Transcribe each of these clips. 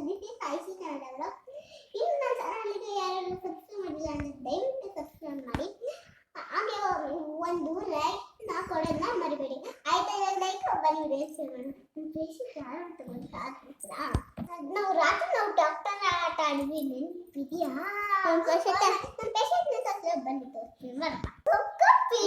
ಬಿಟ್ಟು ಸ್ಪೈಸಿ ಕನ್ನಡವರು ಇನ್ನು ನನ್ನ ಚಾನಲ್ಗೆ ಯಾರು ಸಬ್ಸ್ಕ್ರೈಬ್ ಮಾಡಿಲ್ಲ ಅಂದರೆ ದಯವಿಟ್ಟು ಸಬ್ಸ್ಕ್ರೈಬ್ ಮಾಡಿ ಹಾಗೆ ಒಂದು ಲೈಕ್ ನಾ ಕೊಡೋದನ್ನ ಮರಿಬೇಡಿ ಆಯ್ತಾ ಲೈಕ್ ಬನ್ನಿ ರೇಸ್ ಮಾಡೋಣ ನಾವು ರಾತ್ರಿ ನಾವು ಡಾಕ್ಟರ್ ಆಟ ಆಡಿದ್ವಿ ನೆನಪಿದೆಯಾ ನಮ್ಮ ಸಬ್ಸ್ಕ್ರೈಬ್ ಬನ್ನಿ ತೋರಿಸ್ತೀನಿ ಬರಪ್ಪ ಕಪ್ಪಿ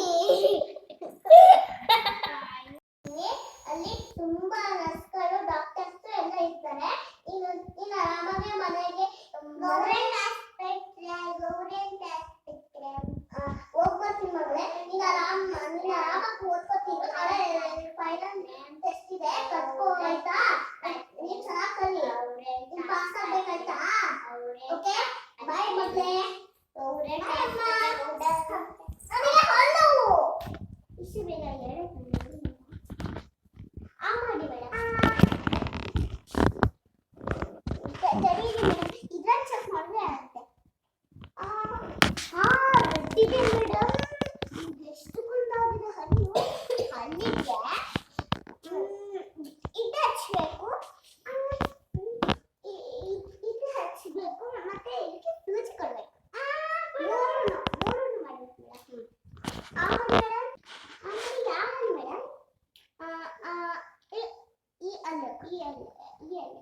ഈ അല്ല ഈ അല്ല ഈ അല്ല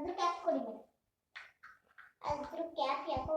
ಅದ್ರ ಕ್ಯಾಪ್ ಕೊಡಿ ಮೇಡಮ್ ಅದ್ರ ಕ್ಯಾಪ್ ಯಾಕೋ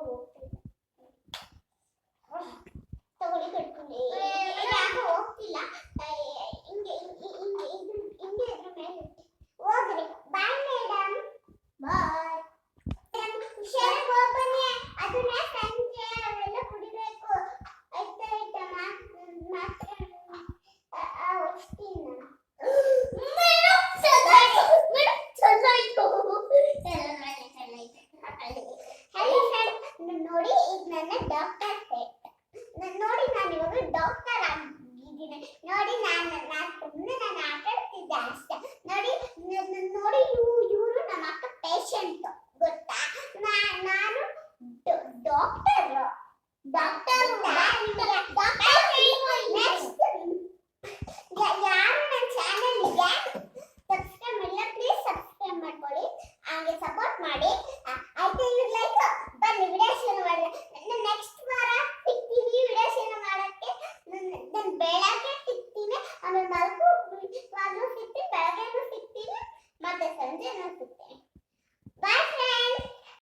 doctor doctor doctor doctor doctor doctor doctor doctor doctor